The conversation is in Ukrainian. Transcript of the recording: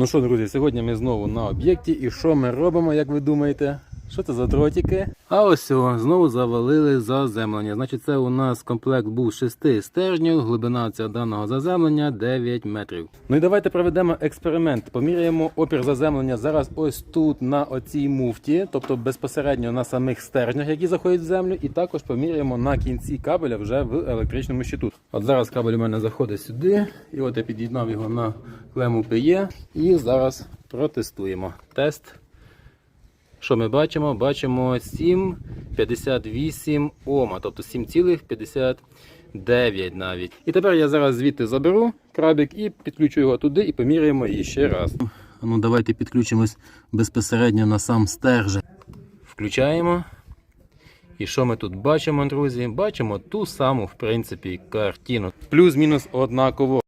Ну що, друзі, сьогодні ми знову на об'єкті. І що ми робимо, як ви думаєте? Що це за дротики? А ось о, знову завалили заземлення. Значить, це у нас комплект був 6 стержнів, глибина цього даного заземлення 9 метрів. Ну і давайте проведемо експеримент. Поміряємо опір заземлення зараз ось тут на оцій муфті, тобто безпосередньо на самих стержнях, які заходять в землю, і також поміряємо на кінці кабеля вже в електричному щиту. От зараз кабель у мене заходить сюди, і от я під'єднав його на клему PE, і зараз протестуємо. Тест. Що ми бачимо? Бачимо 7,58 Ома, тобто 7,59 навіть. І тепер я зараз звідти заберу крабик і підключу його туди і поміряємо її ще раз. Ну, давайте підключимось безпосередньо на сам стержень. Включаємо. І що ми тут бачимо, друзі? Бачимо ту саму, в принципі, картину. Плюс-мінус однаково.